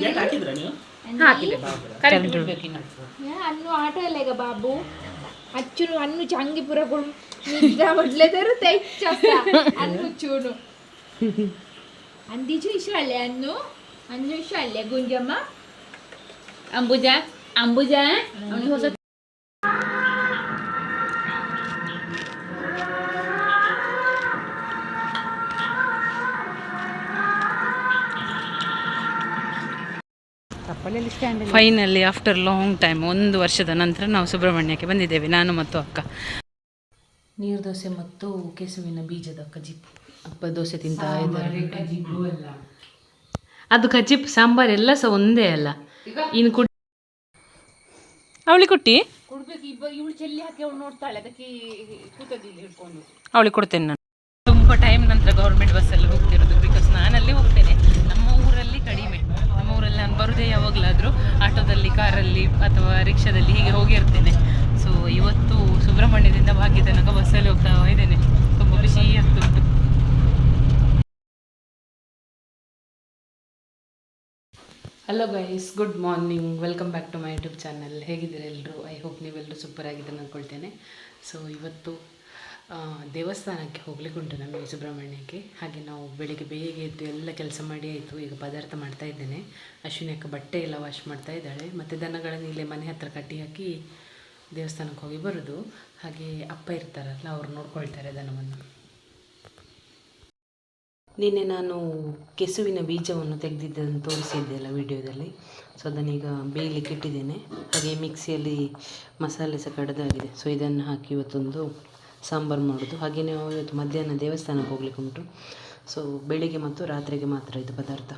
Gate ಹಾಕಿದ್ರ ನೀವು? ಹಾಕಿದೆ. ಕರೆಂಟ್ ಬಿಡ್ಬೇಕು ಇನ್ನು. ಅನ್ನು ಆಟ ಇಲ್ಲ ಈಗ ಬಾಬು. ಅಚ್ಚುನು ಅನ್ನು ಒಡ್ಲೆದರು ತೆಚ್ಚ ಅನ್ನು ಚೂನು. ಅಂದಿಜು ಇಷ್ಟ ಅಲ್ಲೇ ಅನ್ನು? ಅನ್ನು ಇಷ್ಟ ಅಲ್ಲೇ ಗುಂಜಮ್ಮ? ಅಂಬುಜ ಅಂಬುಜ ಅವನಿಗೆ ಹೊಸ ಫೈನಲಿ ಆಫ್ಟರ್ ಲಾಂಗ್ ಟೈಮ್ ಒಂದು ವರ್ಷದ ನಂತರ ನಾವು ಸುಬ್ರಹ್ಮಣ್ಯಕ್ಕೆ ಬಂದಿದ್ದೇವೆ. ನಾನು ಮತ್ತು ಅಕ್ಕ. ನೀರು ದೋಸೆ ಮತ್ತು ಕೆಸುವಿನ ಬೀಜದ ಕಜಿಪ್ ಅಪ್ಪ ದೋಸೆ ತಿಂತಾ ಇದ್ದಾರೆ. ಅದು ಕಜಿಪ್ ಸಾಂಬಾರ್ ಎಲ್ಲ ಸಹ ಒಂದೇ ಅಲ್ಲ. ಇನ್ನು ಕುಡ್ ಅವಳಿ ಕೊಟ್ಟಿ? ಅವಳಿ ಅವಳಿಗೆ ಕೊಡ್ತೇನೆ ನಾನು. ತುಂಬ ಟೈಮ್ ನಂತರ ಗೌರ್ಮೆಂಟ್ ಬಸ್ಸಲ್ಲಿ ಹೋಗ್ತಿರೋದು ಬಿಕಾಸ್ ನಾನಲ್ಲಿ ಹೋಗ್ತೇನೆ. ನಮ್ಮ ಊರಲ್ಲಿ ಕಡಿಮೆ. ನಾನು ಬರೋದೇ ಯಾವಾಗಲಾದರೂ ಆಟೋದಲ್ಲಿ, ಕಾರಲ್ಲಿ ಅಥವಾ ರಿಕ್ಷಾದಲ್ಲಿ ಹೀಗೆ ಹೋಗಿರ್ತೇನೆ. ಸೊ ಇವತ್ತು ಸುಬ್ರಹ್ಮಣ್ಯದಿಂದ ಭಾಗ್ಯ ತನಕ ಬಸ್ಸಲ್ಲಿ ಹೋಗ್ತಾ ಇದ್ದೇನೆ. ತುಂಬ ಖುಷಿ ಆಗ್ತುಂಟು hello guys good morning welcome back to my YouTube channel ಹೇಗಿದ್ದೀರಾ ಎಲ್ಲರೂ ಐ ಹೋಪ್ ನೀವೆಲ್ಲರೂ ಸೂಪರ್ ಆಗಿದ್ದಾರೆ ಅಂದ್ಕೊಳ್ತೇನೆ ಸೊ ಇವತ್ತು ದೇವಸ್ಥಾನಕ್ಕೆ ಹೋಗ್ಲಿಕ್ಕೆ ಉಂಟು ನಮಗೆ ಸುಬ್ರಹ್ಮಣ್ಯಕ್ಕೆ ಹಾಗೆ ನಾವು ಬೆಳಿಗ್ಗೆ ಬೇಗ ಎದ್ದು ಎಲ್ಲ ಕೆಲಸ ಮಾಡಿ ಆಯಿತು. ಈಗ ಪದಾರ್ಥ ಮಾಡ್ತಾ ಇದ್ದೇನೆ. ಅಶ್ವಿನಿ ಅಕ್ಕ ಬಟ್ಟೆ ಎಲ್ಲ ವಾಶ್ ಮಾಡ್ತಾ ಇದ್ದಾಳೆ. ಮತ್ತು ದನಗಳನ್ನು ಇಲ್ಲೇ ಮನೆ ಹತ್ರ ಕಟ್ಟಿ ಹಾಕಿ ದೇವಸ್ಥಾನಕ್ಕೆ ಹೋಗಿ ಬರೋದು. ಹಾಗೆ ಅಪ್ಪ ಇರ್ತಾರಲ್ಲ, ಅವ್ರು ನೋಡ್ಕೊಳ್ತಾರೆ ದನವನ್ನು. ನಿನ್ನೆ ನಾನು ಕೆಸುವಿನ ಬೀಜವನ್ನು ತೆಗೆದಿದ್ದನ್ನು ತೋರಿಸಿದ್ದೆಲ್ಲ ವಿಡಿಯೋದಲ್ಲಿ. ಸೊ, ಅದನ್ನೀಗ ಬೇಯಲಿಕ್ಕೆ ಇಟ್ಟಿದ್ದೇನೆ. ಹಾಗೆ ಮಿಕ್ಸಿಯಲ್ಲಿ ಮಸಾಲೆ ಸಹ ಕಡ್ದಾಗಿದೆ. ಸೊ, ಇದನ್ನು ಹಾಕಿ ಇವತ್ತೊಂದು ಸಾಂಬಾರು ಮಾಡೋದು. ಹಾಗೆಯೇ ಇವತ್ತು ಮಧ್ಯಾಹ್ನ ದೇವಸ್ಥಾನಕ್ಕೆ ಹೋಗ್ಲಿಕ್ಕೆ ಉಂಟು ಸೊ ಬೆಳಿಗ್ಗೆ ಮತ್ತು ರಾತ್ರಿಗೆ ಮಾತ್ರ ಇದು ಪದಾರ್ಥ.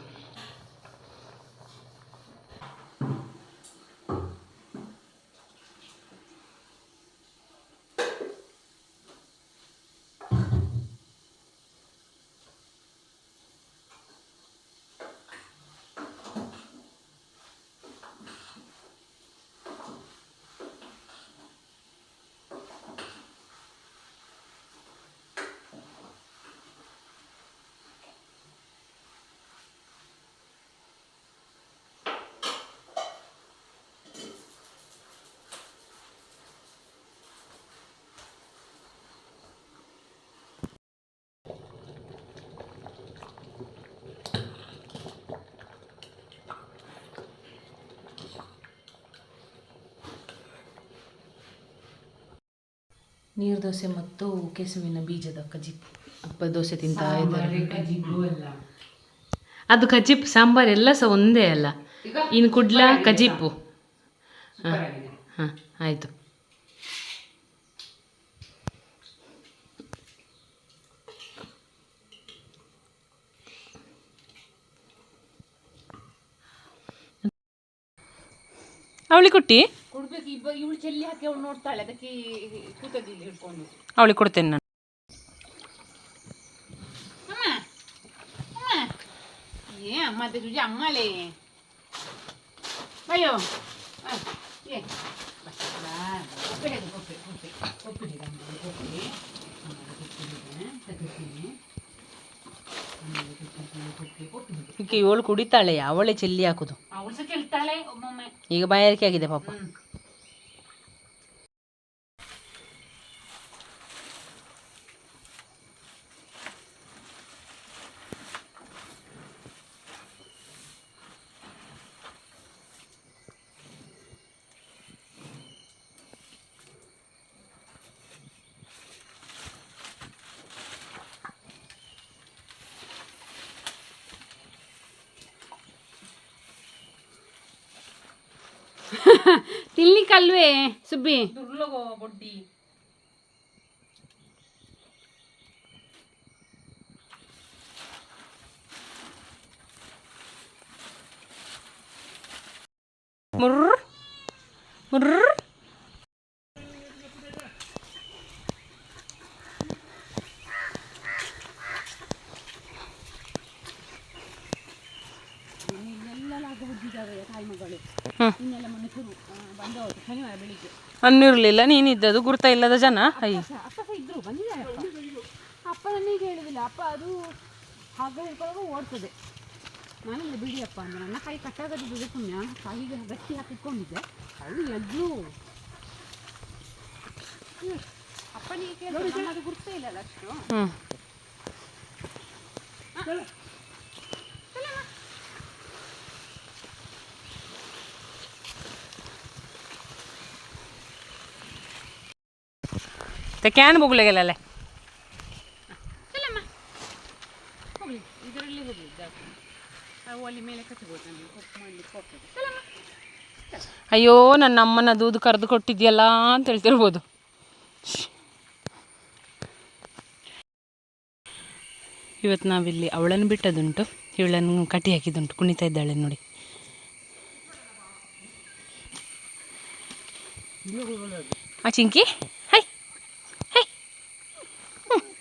ನೀರು ದೋಸೆ ಮತ್ತು ಕೆಸುವಿನ ಬೀಜದ ಕಜಿಪ್ ಅಪ್ಪ ದೋಸೆ ತಿಂತಾ ಇದ್ದಾರೆ. ಅದು ಕಜಿಪ್ ಸಾಂಬಾರ್ ಎಲ್ಲ ಸಹ ಒಂದೇ ಅಲ್ಲ. ಇನ್ ಕುಡ್ಲ ಕಜಿಪ್ಪು ಹಾಂ ಹಾಂ ಆಯಿತು. ಅವಳಿ ಕೊಟ್ಟಿ? ಇವಳು ಚೆಲ್ಲಿ ಹಾಕಿ ಅವಳು ನೋಡ್ತಾಳೆ ಅದಕ್ಕೆ ಕೂತದಿಲ್ಲ ಹಿಡ್ಕೊಂಡು. ಅವಳಿಗೆ ಕೊಡ್ತೇನೆ ನಾನು. ಏ ಅಮ್ಮ ಅದು ತುಜಿ ಅಮ್ಮಲೇ. ಅಯ್ಯೋ ಆ, ಏ. ಈಗ ಇವಳು ಕುಡಿತಾಳೆ ಅವಳೇ ಚೆಲ್ಲಿ ಹಾಕುದು. ಅವಳು ಸಹ ಕೇಳ್ತಾಳೆ ಒಮ್ಮೊಮ್ಮೆ. ಈಗ ಬಾಯಾರಿಕೆ ಆಗಿದೆ ಪಾಪ. ಹ್ಮ್. ತಿನ್ಲಿಕ್ಕಲ್ವೇ ಸುಬ್ಬಿ ದುರ್ಲಭ ಬೊಡ್ಡಿ ಮುರ್ರ್ ಮುರ್ರ್ ಹ್ಮ್. ಅನ್ನಿರ್ಲಿಲ್ಲ ನೀನಿದ್ದದು ಗುರ್ತ ಇಲ್ಲದ ಜನ? ಅಯ್ಯ. ಅಪ್ಪ ಸಹ ಇದ್ರು ಬಂದಿದ್ದಾರೆ ಅಪ್ಪ ಅಪ್ಪ ನನಗೆ ಹೇಳುದಿಲ್ಲ ಅಪ್ಪ ಅದು ಹಗ್ಗ ಹಿಡ್ಕೊಳ್ಳೋದು ಓಡ್ತದೆ. ನಾನೆಲ್ಲ ಬಿಡಿಯಪ್ಪ ಅಂದ್ರೆ ನನ್ನ ಕೈ ಕಟ್ಟಾಗದಿದ್ದು ಪುಣ್ಯ. ಕೈಗೆ ಗಟ್ಟಿ ಹಾಕಿಕೊಂಡಿದ್ದೆ ಅದು ಎದ್ದು. ಅಪ್ಪನಿಗೆ ಕೇಳಿದ್ರೆ ನಮ್ಮದು ಇಲ್ಲ ಇಲ್ಲಲ್ಲ ಅಷ್ಟು. ಹ್ಞೂ ते ಕ್ಯಾನ್ ಬುಗ್ಲೆ गेलेले ಹೋಗ್ಲಿ ಇದರಲ್ಲಿ ಹೋಗ್ಲಿ ಜಾಸ್ತಿ ಅವು ಅಲ್ಲಿ ಮೇಲೆ ಕಟ್ಬೋದು ನಮಗೆ ಕೊಪ್ಪು ಮಾಡ್ಲಿಕ್ಕೆ ಹೋಗ್ತದೆ ಅಯ್ಯೋ ನನ್ನ ಅಮ್ಮನ ದೂದು ಕರೆದು ಕೊಟ್ಟಿದ್ಯಲ್ಲ ಅಂತ ಹೇಳ್ತಿರ್ಬೋದು ಇವತ್ತು ನಾವಿಲ್ಲಿ ಅವಳನ್ನು ಬಿಟ್ಟದುಂಟು ಇವಳನ್ನು ಕಟ್ಟಿ ಹಾಕಿದುಂಟು ಕುಣಿತಾ ಇದ್ದಾಳೆ ನೋಡಿ ಆ ಚಿಂಕಿ ಹೈ ಹೈ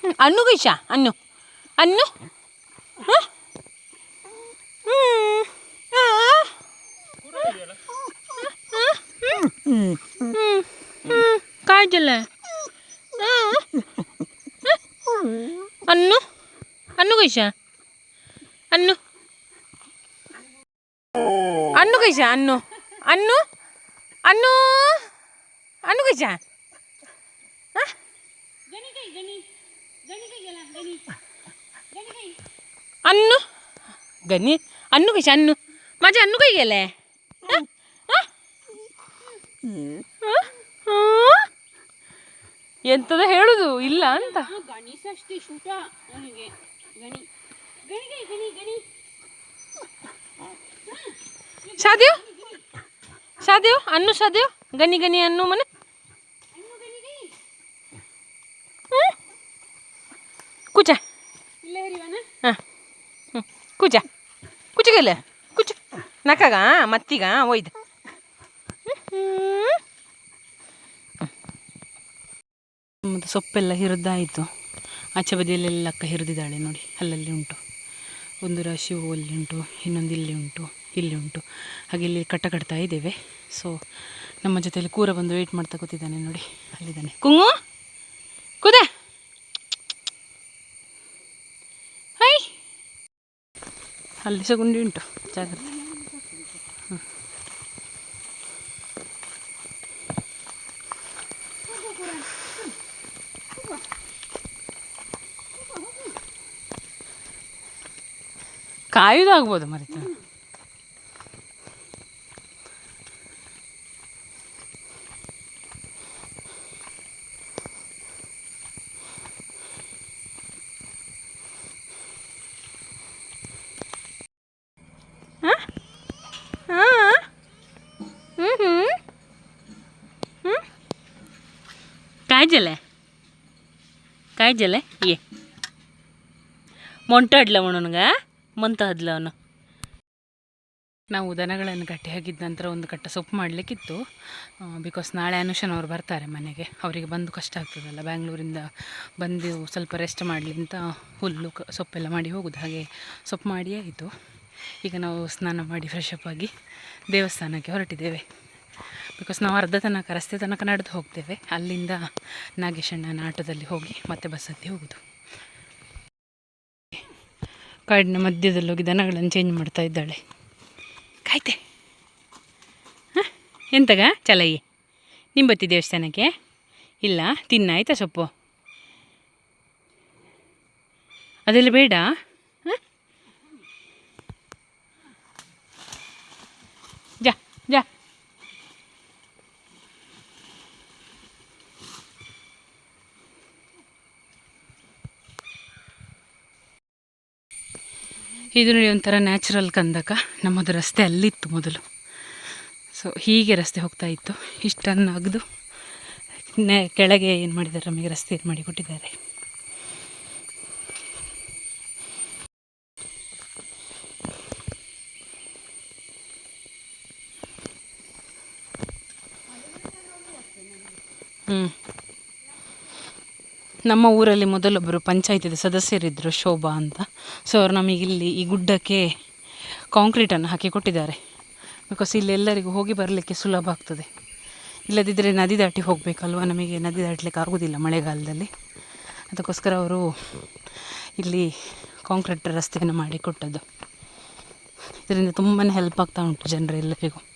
ಹ್ಮ್, ಹ್ಮ್. ಅನ್ನು ಗೈಶ ಅನ್ನು ಅನ್ನು ಹ? ಹ್ಮ್. ಆ. ಕಾಜಲ್ಲ ಅನ್ನು ಅನ್ನು ಗೈಶ ಅನ್ನು ಅನ್ನು ಗೈಶ ಅನ್ನು ಅನ್ನು ಅನ್ನು ಅನ್ನು ಗೈಶ ಗಣಿ ಕೈ ಗಣಿ ಗಣಿ ಗಣಿ ಗಣಿ ಅನ್ನು? ಗನಿ ಅನ್ನು ಗೈಶ ಅನ್ನು. ಮಜಾ ಅನ್ನು ಕೈಗೆಲೆ? ಎಂತದ ಹೇಳುದು? ಇಲ್ಲ ಅಂತ. ಗಣಿ ಷಷ್ಠಿ ಶೂಟ ನನಗೆ ಗಣಿ. ಗಣಿ ಗಣಿ ಗಣಿ. ಶಾದೇವ್ ಶಾದೇವ್ ಅನ್ನು ಶಾದೇವ್ ಗನಿ ಗನಿ ಅನ್ನು ಮನೆ ಅನ್ನು ಗಣಿ ಕೈ ಕುಚ. ಹಾಂ. ಹ್ಞೂ ಕುಚ. ಕುಚಗಲ್ಲ ಕುಚ. ನಕಾಗ ಮತ್ತೀಗ ಒಯ್ದು. ಮತ್ತು ಸೊಪ್ಪೆಲ್ಲ ಹಿರಿದಾಯಿತು. ಆಚೆ ಬದಿಯಲ್ಲೆಲ್ಲ ಅಕ್ಕ ಹಿರಿದಿದ್ದಾಳೆ ನೋಡಿ. ಅಲ್ಲಲ್ಲಿ ಉಂಟು. ಒಂದು ರಾಶಿ ಓ ಅಲ್ಲಿ ಉಂಟು ಇನ್ನೊಂದು ಇಲ್ಲಿ ಉಂಟು ಇಲ್ಲಿ ಉಂಟು. ಹಾಗೆ ಇಲ್ಲಿ ಕಟ್ಟ ಕಟ್ತಾ ಇದ್ದೇವೆ. ಸೊ ನಮ್ಮ ಜೊತೆಯಲ್ಲಿ ಕೂರ ಬಂದು ವೆಯ್ಟ್ ಮಾಡ್ತಾ ಕೂತಿದ್ದಾನೆ ನೋಡಿ. ಅಲ್ಲಿದ್ದಾನೆ. ಕುಂಗು ಕುದೆ ಹೈ ಅಲ್ಲಿ ಸಹ ಗುಂಡಿ ಉಂಟು ಜಾಗ್ರತೆ ಹ್ಮ್. ಕಾಯುವುದಾಗ್ಬೋದು ಮರಿತ काय झालंय ये ಮೊಂಟ ಹಡ್ಲ ಅವನಗ ಮಂತ ಹದ್ಲ ಅವನು ನಾವು ದನಗಳನ್ನು ಕಟ್ಟಿ ಹಾಕಿದ ನಂತರ ಒಂದು ಕಟ್ಟ ಸೊಪ್ಪು ಮಾಡಲಿಕ್ಕಿತ್ತು ಬಿಕಾಸ್ ನಾಳೆ ಅನುಷನವ್ರು ಬರ್ತಾರೆ ಮನೆಗೆ ಅವರಿಗೆ ಬಂದು ಕಷ್ಟ ಆಗ್ತದಲ್ಲ ಬ್ಯಾಂಗ್ಳೂರಿಂದ ಬಂದು ಸ್ವಲ್ಪ ರೆಸ್ಟ್ ಮಾಡಲಿ ಅಂತ ಹುಲ್ಲು ಕ ಸೊಪ್ಪೆಲ್ಲ ಮಾಡಿ ಹೋಗೋದು ಹಾಗೆ ಸೊಪ್ಪು ಮಾಡಿ ಆಯಿತು ಈಗ ನಾವು ಸ್ನಾನ ಮಾಡಿ ಫ್ರೆಶ್ ಅಪ್ ಆಗಿ ದೇವಸ್ಥಾನಕ್ಕೆ ಹೊರಟಿದ್ದೇವೆ ಬಿಕಾಸ್ ನಾವು ಅರ್ಧ ತನಕ, ರಸ್ತೆ ತನಕ ನಡೆದು ಹೋಗ್ತೇವೆ. ಅಲ್ಲಿಂದ ನಾಗೇಶಣ್ಣನ ಆಟೋದಲ್ಲಿ ಹೋಗಿ ಮತ್ತೆ ಬಸ್ಸಲ್ಲಿ ಹೋಗೋದು. ಕಾಡಿನ ಮಧ್ಯದಲ್ಲಿ ಹೋಗಿ ದನಗಳನ್ನು ಚೇಂಜ್ ಮಾಡ್ತಾ ಇದ್ದಾಳೆ. ಕಾಯ್ತೆ. ಹಾಂ? ಎಂತಗ? ಚಲಯ್ಯ, ನಿಂಬತ್ತಿ ದೇವಸ್ಥಾನಕ್ಕೆ? ಇಲ್ಲ ತಿನ್ನ ಆಯ್ತಾ ಸೊಪ್ಪು? ಅದೆಲ್ಲ ಬೇಡ? ಇದು ನೋಡಿ ಒಂಥರ ನ್ಯಾಚುರಲ್ ಕಂದಕ. ನಮ್ಮದು ರಸ್ತೆ ಅಲ್ಲಿತ್ತು ಮೊದಲು. ಸೊ ಹೀಗೆ ರಸ್ತೆ ಹೋಗ್ತಾ ಇತ್ತು. ಇಷ್ಟನ್ನು ಅಗ್ದು ನೆ ಕೆಳಗೆ ಏನು ಮಾಡಿದ್ದಾರೆ ನಮಗೆ ರಸ್ತೆ ಮಾಡಿ ಕೊಟ್ಟಿದ್ದಾರೆ. ಹ್ಞೂ ನಮ್ಮ ಊರಲ್ಲಿ ಮೊದಲೊಬ್ಬರು ಪಂಚಾಯತಿದ ಸದಸ್ಯರಿದ್ದರು ಶೋಭಾ ಅಂತ. ಸೊ ಅವ್ರು ನಮಗಿಲ್ಲಿ ಈ ಗುಡ್ಡಕ್ಕೆ ಕಾಂಕ್ರೀಟನ್ನು ಹಾಕಿ ಕೊಟ್ಟಿದ್ದಾರೆ. ಬಿಕಾಸ್ ಇಲ್ಲಿ ಎಲ್ಲರಿಗೂ ಹೋಗಿ ಬರಲಿಕ್ಕೆ ಸುಲಭ ಆಗ್ತದೆ. ಇಲ್ಲದಿದ್ದರೆ ನದಿ ದಾಟಿ ಹೋಗಬೇಕಲ್ವ? ನಮಗೆ ನದಿ ದಾಟಲಿಕ್ಕೆ ಆಗೋದಿಲ್ಲ ಮಳೆಗಾಲದಲ್ಲಿ. ಅದಕ್ಕೋಸ್ಕರ ಅವರು ಇಲ್ಲಿ ಕಾಂಕ್ರೀಟ್ ರಸ್ತೆಯನ್ನು ಮಾಡಿಕೊಟ್ಟದ್ದು ಇದರಿಂದ ತುಂಬಾ ಹೆಲ್ಪ್ ಆಗ್ತಾ ಉಂಟು ಜನರೆಲ್ಲರಿಗೂ.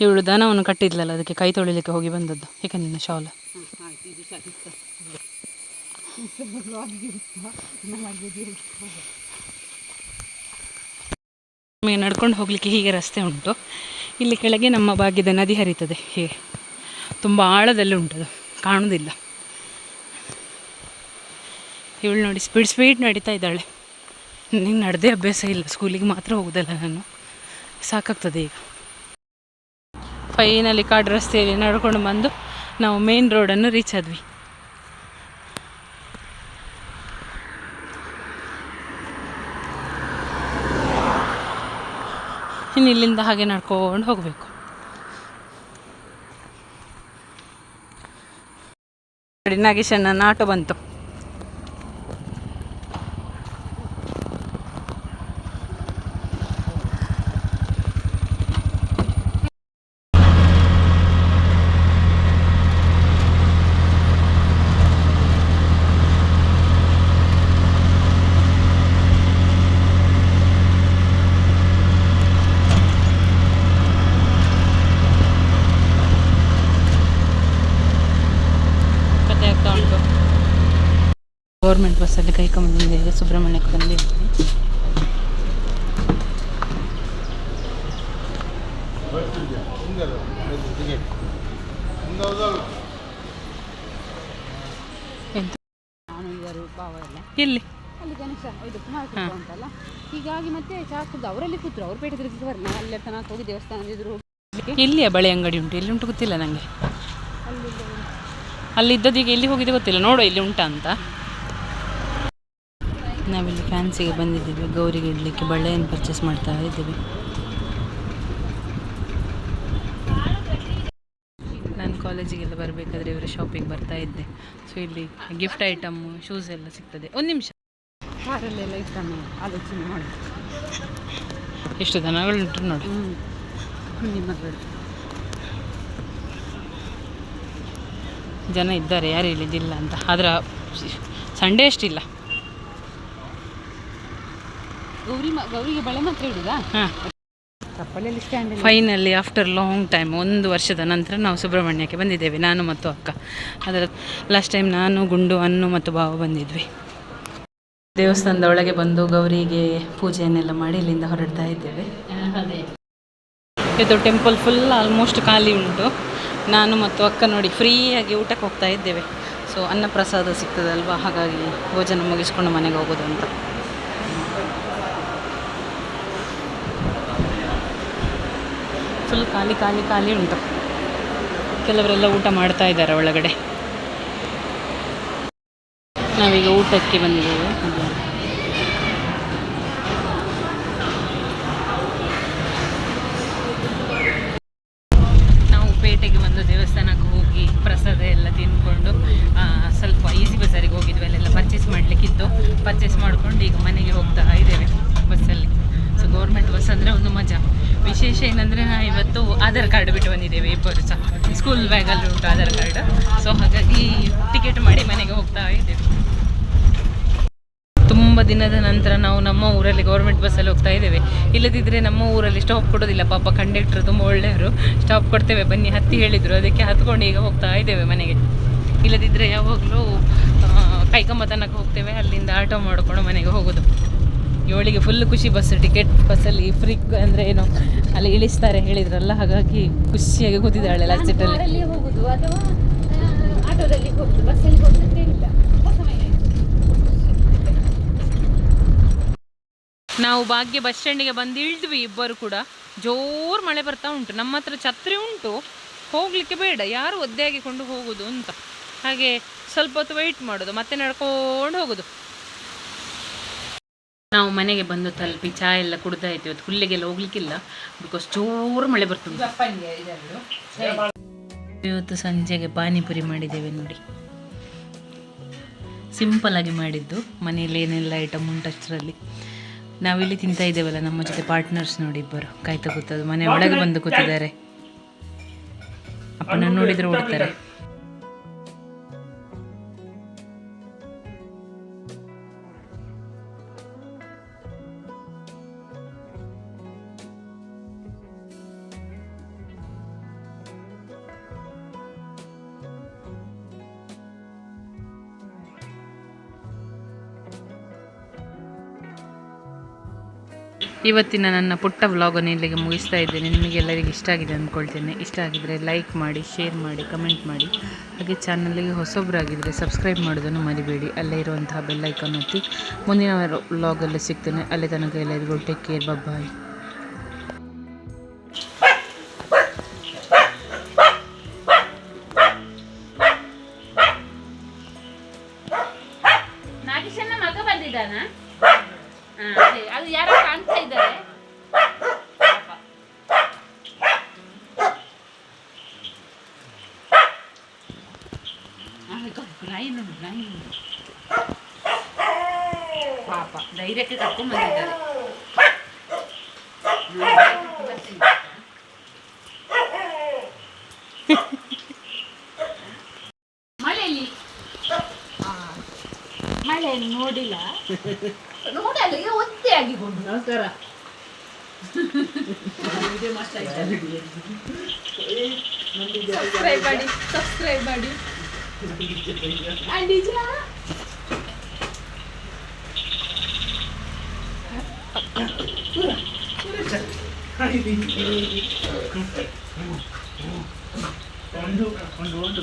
ಇವಳು ದನವನ್ನು ಕಟ್ಟಿದ್ಲಲ್ಲ, ಅದಕ್ಕೆ ಕೈ ತೊಳಿಲಿಕ್ಕೆ ಹೋಗಿ ಬಂದದ್ದು ಏಕೆ ನಿನ್ನ ಶಾಲ. ನಡ್ಕೊಂಡು ಹೋಗ್ಲಿಕ್ಕೆ ಹೀಗೆ ರಸ್ತೆ ಉಂಟು. ಇಲ್ಲಿ ಕೆಳಗೆ ನಮ್ಮ ಭಾಗ್ಯದ ನದಿ ಹರಿತದೆ. ಹೀಗೆ ತುಂಬ ಆಳದಲ್ಲಿ ಉಂಟದು ಕಾಣುವುದಿಲ್ಲ ಇವಳು ನೋಡಿ ಸ್ಪೀಡ್ ಸ್ಪೀಡ್ ನಡೀತಾ ಇದ್ದಾಳೆ. ನನಗೆ ನಡೆದೇ ಅಭ್ಯಾಸ ಇಲ್ಲ ಸ್ಕೂಲಿಗೆ ಮಾತ್ರ ಹೋಗೋದಲ್ಲ ನಾನು. ಸಾಕಾಗ್ತದೆ ಈಗ. ಫೈನಲಿ ಕಾಡು ರಸ್ತೆಯಲ್ಲಿ ನಡ್ಕೊಂಡು ಬಂದು ನಾವು ಮೇನ್ ರೋಡನ್ನು ರೀಚ್ ಆದ್ವಿ. ಇನ್ನು ಇಲ್ಲಿಂದ ಹಾಗೆ ನಡ್ಕೊಂಡು ಹೋಗಬೇಕು. ನಾಗೇಶ್ ಅಣ್ಣನ ಆಟೋ ಬಂತು ಕತೆ ಆಗ್ತಾ ಉಂಟು ಗೌರ್ಮೆಂಟ್ ಬಸ್ಸಲ್ಲಿ ಕೈಕೊಂಬಂದಿದ್ದೇವೆ ಸುಬ್ರಹ್ಮಣ್ಯಕ್ಕೆ ಬಂದಿದ್ದೀವಿ ಇಲ್ಲಿ. ಅಲ್ಲಿ ಗಣೇಶ ಇದು ಕುಮಾರ ಉಂಟಲ್ಲ. ಹೀಗಾಗಿ ಮತ್ತೆ ಚಾಕುದ ಅವರಲ್ಲಿ ಕೂತ್ರು ಅವ್ರು ಪೇಟೆ ತಿರುಗಿ ನಾವು ಅಲ್ಲೇ ತನಕ ಹೋಗಿ ದೇವಸ್ಥಾನ ಇದ್ರು ಇಲ್ಲಿಯ ಬಳೆ ಅಂಗಡಿ ಉಂಟು ಎಲ್ಲಿ ಉಂಟು ಗೊತ್ತಿಲ್ಲ ನನಗೆ ಅಲ್ಲಿ ಇದ್ದದೀಗ ಎಲ್ಲಿ ಹೋಗಿದೆ ಗೊತ್ತಿಲ್ಲ ನೋಡು ಇಲ್ಲಿ ಉಂಟಾ ಅಂತ. ನಾವಿಲ್ಲಿ ಫ್ಯಾನ್ಸಿಗೆ ಬಂದಿದ್ದೀವಿ ಗೌರಿಗೆ ಇಡಲಿಕ್ಕೆ ಬಳ್ಳೆಯನ್ನು ಪರ್ಚೇಸ್ ಮಾಡ್ತಾ ಇದ್ದೀವಿ. ನಾನು ಕಾಲೇಜಿಗೆಲ್ಲ ಬರಬೇಕಾದ್ರೆ ಇವರ ಶಾಪಿಂಗ್ ಬರ್ತಾ ಇದ್ದೆ. ಸೊ ಇಲ್ಲಿ ಗಿಫ್ಟ್ ಐಟಮ್ ಶೂಸ್ ಎಲ್ಲ ಸಿಗ್ತದೆ. ಒಂದು ನಿಮಿಷ. ಕಾರಲ್ಲೆಲ್ಲ ಇಟ್ಟನ್ನು ಆಲೋಚನೆ ಮಾಡಿ. ಎಷ್ಟು ದನಗಳುಂಟು ನೋಡಿ. ಜನ ಇದ್ದಾರೆ ಯಾರು ಇಲ್ಲಿದ್ದಿಲ್ಲ ಅಂತ. ಆದ್ರೆ ಸಂಡೇ ಅಷ್ಟಿಲ್ಲ. ಗೌರಿ ಮ ಗೌರಿಗೆ ಬಳೆ ಮಾತ್ರ ಇಡುದಾ? ಹಾಂ. ಕಪ್ಪಲಲ್ಲಿ stand finally after long time ಒಂದು ವರ್ಷದ ನಂತರ ನಾವು ಸುಬ್ರಹ್ಮಣ್ಯಕ್ಕೆ ಬಂದಿದ್ದೇವೆ ನಾನು ಮತ್ತು ಅಕ್ಕ. ಅದರ ಲಾಸ್ಟ್ ಟೈಮ್ ನಾನು ಗುಂಡು ಅನ್ನು ಮತ್ತು ಬಾವು ಬಂದಿದ್ವಿ. ದೇವಸ್ಥಾನದ ಒಳಗೆ ಬಂದು ಗೌರಿಗೆ ಪೂಜೆಯನ್ನೆಲ್ಲ ಮಾಡಿ ಇಲ್ಲಿಂದ ಹೊರಡ್ತಾ ಇದ್ದೇವೆ. ಇದು ಟೆಂಪಲ್ ಫುಲ್ ಆಲ್ಮೋಸ್ಟ್ ಖಾಲಿ ಉಂಟು. ನಾನು ಮತ್ತು ಅಕ್ಕ ನೋಡಿ ಫ್ರೀಯಾಗಿ ಊಟಕ್ಕೆ ಹೋಗ್ತಾ ಇದ್ದೇವೆ. ಸೊ ಅನ್ನಪ್ರಸಾದ ಸಿಗ್ತದಲ್ವಾ? ಹಾಗಾಗಿ ಭೋಜನ ಮುಗಿಸ್ಕೊಂಡು ಮನೆಗೆ ಹೋಗೋದು ಅಂತ. ಫುಲ್ ಖಾಲಿ ಖಾಲಿ ಖಾಲಿ ಉಂಟು. ಕೆಲವರೆಲ್ಲ ಊಟ ಮಾಡ್ತಾ ಇದ್ದಾರೆ ಒಳಗಡೆ. ನಾವೀಗ ಊಟಕ್ಕೆ ಬಂದಿದ್ದೇವೆ. ನಾವು ಪೇಟೆಗೆ ಬಂದು ದೇವಸ್ಥಾನಕ್ಕೆ ಹೋಗಿ ಪ್ರಸಾದ ಎಲ್ಲ ತಿಂದ್ಕೊಂಡು ಸ್ವಲ್ಪ ಈಸಿ ಬಜಾರಿಗೆ ಹೋಗಿದ್ವಿ. ಅಲ್ಲೆಲ್ಲ ಪರ್ಚೇಸ್ ಮಾಡಲಿಕ್ಕಿತ್ತು. ಪರ್ಚೇಸ್ ಮಾಡ್ಕೊಂಡು ಈಗ ಮನೆಗೆ ಹೋಗ್ತಾ ಇದ್ದೇವೆ ಬಸ್ಸಲ್ಲಿ. ಸೊ ಗೌರ್ಮೆಂಟ್ ಬಸ್ ಅಂದರೆ ಒಂದು ಮಜಾ. ವಿಶೇಷ ಏನಂದರೆ ನಾ ಇವತ್ತು ಆಧಾರ್ ಕಾರ್ಡ್ ಬಿಟ್ಟು ಬಂದಿದ್ದೇವೆ ಇಬ್ಬರು ಸಹ. ಸ್ಕೂಲ್ ಬ್ಯಾಗಲ್ಲಿ ಉಂಟು ಆಧಾರ್ ಕಾರ್ಡ್. ಸೊ ಹಾಗಾಗಿ ಟಿಕೆಟ್ ಮಾಡಿ ಮನೆಗೆ ಹೋಗ್ತಾ ಇದ್ದೇವೆ. ತುಂಬ ದಿನದ ನಂತರ ನಾವು ನಮ್ಮ ಊರಲ್ಲಿ ಗೌರ್ಮೆಂಟ್ ಬಸ್ಸಲ್ಲಿ ಹೋಗ್ತಾ ಇದ್ದೇವೆ. ಇಲ್ಲದಿದ್ದರೆ ನಮ್ಮ ಊರಲ್ಲಿ ಸ್ಟಾಪ್ ಕೊಡೋದಿಲ್ಲ. ಪಾಪ ಕಂಡಕ್ಟರ್ ತುಂಬ ಒಳ್ಳೆಯವರು. ಸ್ಟಾಪ್ ಕೊಡ್ತೇವೆ. ಬನ್ನಿ ಹತ್ತಿ ಹೇಳಿದರು. ಅದಕ್ಕೆ ಹತ್ಕೊಂಡು ಈಗ ಹೋಗ್ತಾ ಇದ್ದೇವೆ ಮನೆಗೆ. ಇಲ್ಲದಿದ್ದರೆ ಯಾವಾಗಲೂ ಕೈಕಂಬ ತನಕ ಹೋಗ್ತೇವೆ. ಅಲ್ಲಿಂದ ಆಟೋ ಮಾಡಿಕೊಂಡು ಮನೆಗೆ ಹೋಗೋದು. ಇವಳಿಗೆ ಫುಲ್ ಖುಷಿ ಬಸ್ ಟಿಕೆಟ್ ಬಸ್ಸಲ್ಲಿ ಫ್ರೀ ಅಂದ್ರೆ ಏನು ಅಲ್ಲಿ ಇಳಿಸ್ತಾರೆ ಹೇಳಿದ್ರಲ್ಲ ಹಾಗಾಗಿ ಖುಷಿಯಾಗಿ ಕೂತಿದ್ದಾಳೆ ಲಾಸ್ಟ್ ಸೀಟಲ್ಲಿ ಕಾರಲ್ಲಿ ಹೋಗುದು ಅಥವಾ ಆಟೋದಲ್ಲಿ ಹೋಗುದು ಬಸ್ಸಲ್ಲಿ ಹೋಗುದಂತೆ ಇಲ್ಲ. ಸಮಯ ಆಯ್ತು. ನಾವು ಭಾಗ್ಯ ಬಸ್ ಸ್ಟ್ಯಾಂಡಿಗೆ ಬಂದು ಇಳಿದ್ವಿ ಇಬ್ಬರು ಕೂಡ. ಜೋರು ಮಳೆ ಬರ್ತಾ ಉಂಟು. ನಮ್ಮ ಹತ್ರ ಛತ್ರಿ ಉಂಟು. ಹೋಗ್ಲಿಕ್ಕೆ ಬೇಡ. ಯಾರು ಒದ್ದೆ ಕೊಂಡು ಹೋಗೋದು ಅಂತ. ಹಾಗೆ ಸ್ವಲ್ಪ ಹೊತ್ತು ವೆಯ್ಟ್ ಮಾಡೋದು. ಮತ್ತೆ ನಡ್ಕೊಂಡು ಹೋಗೋದು. ನಾವು ಮನೆಗೆ ಬಂದು ತಲುಪಿ ಚಹಾ ಎಲ್ಲ ಕುಡ್ದಾ ಇದ್ದೀವಿ ಇವತ್ತು ಹುಲ್ಲಿಗೆಲ್ಲ ಹೋಗ್ಲಿಕ್ಕಿಲ್ಲ. ಬಿಕಾಸ್ ಜೋರು ಮಳೆ ಬರ್ತದೆ ಇವತ್ತು ಸಂಜೆಗೆ ಪಾನಿಪುರಿ ಮಾಡಿದ್ದೇವೆ ನೋಡಿ. ಸಿಂಪಲ್ ಆಗಿ ಮಾಡಿದ್ದು. ಮನೆಯಲ್ಲಿ ಏನೆಲ್ಲ ಐಟಮ್ ಉಂಟು ಅಷ್ಟರಲ್ಲಿ. ನಾವಿಲ್ಲಿ ತಿಂತಾ ಇದ್ದೇವಲ್ಲ, ನಮ್ಮ ಜೊತೆ ಪಾರ್ಟ್ನರ್ಸ್ ನೋಡಿ ಇಬ್ಬರು. ಕಾಯ್ತಾ ಕೂತದ್ದು. ಮನೆ ಒಳಗೆ ಬಂದು ಕೂತಿದ್ದಾರೆ. ಅಪ್ಪನ ನೋಡಿದ್ರೆ ಓಡ್ತಾರೆ. ಇವತ್ತಿನ ನನ್ನ ಪುಟ್ಟ ವ್ಲಾಗನ್ನು ಇಲ್ಲಿಗೆ ಮುಗಿಸ್ತಾ ಇದ್ದೇನೆ. ನಿಮಗೆಲ್ಲರಿಗೆ ಇಷ್ಟ ಆಗಿದೆ ಅಂದ್ಕೊಳ್ತೇನೆ. ಇಷ್ಟ ಆಗಿದ್ದರೆ ಲೈಕ್ ಮಾಡಿ ಶೇರ್ ಮಾಡಿ ಕಮೆಂಟ್ ಮಾಡಿ. ಹಾಗೆ ಚಾನಲ್ಗೆ ಹೊಸೊಬ್ಬರಾಗಿದ್ದರೆ ಸಬ್ಸ್ಕ್ರೈಬ್ ಮಾಡೋದನ್ನು ಮರಿಬೇಡಿ. ಅಲ್ಲೇ ಇರುವಂತಹ ಬೆಲ್ಲೈಕನ್ ಒತ್ತಿ ಮುಂದಿನ ವ್ಲಾಗಲ್ಲಿ ಸಿಗ್ತೇನೆ. ಅಲ್ಲೇ ತನಕ ಎಲ್ಲರಿಗೂ ಟೇಕ್ ಕೇರ್ ಬಾಯ್ ಅದೇ ಅದು ಯಾರೋ ಕಾಣ್ತಾ ಇದ್ದಾರೆ ನಾಯಿ ನೋಡು ನಾಯಿ ನೋಡು ಪಾಪ ಧೈರ್ಯಕ್ಕೆ ಕರ್ಕೊಂಡ್ ಬಂದಿದ್ದಾರೆ ಮಳೆಯಲ್ಲಿ ಮಳೆಯನ್ನು ನೋಡಿಲ್ಲ? ನೋಡಲ್ಲ ಈಗ ಒತ್ತೆ ಆಗಿಕೊಂಡು. ನಮಸ್ಕಾರ. ಸಬ್ಸ್ಕ್ರೈಬ್ ಮಾಡಿ ಸಬ್ಸ್ಕ್ರೈಬ್ ಮಾಡಿ. ಆ, ನಿಜ? ಒಂದು ಒಂದು ಒಂದು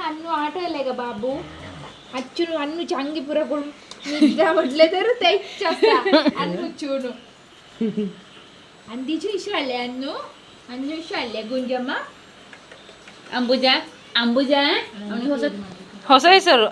ಅನ್ನು ಆಟೋ ಇಲ್ಲ ಈಗ ಬಾಬು ಅಚ್ಚುನು ಅನ್ನು ಚಂಗಿಪುರಗಳು ನಿಜ ಒಳ್ಳೆದರು ಅನ್ನು ಚೂನು ಅಂದಿಜು ಇಶು ಅಲ್ಲೇ ಅನ್ನು ಅನ್ನು ಇಶು ಅಲ್ಲೇ ಗುಂಜಮ್ಮ ಅಂಬುಜ ಅಂಬುಜ ಅವನಿಗೆ ಹೊಸ ಹೊಸ ಹೆಸರು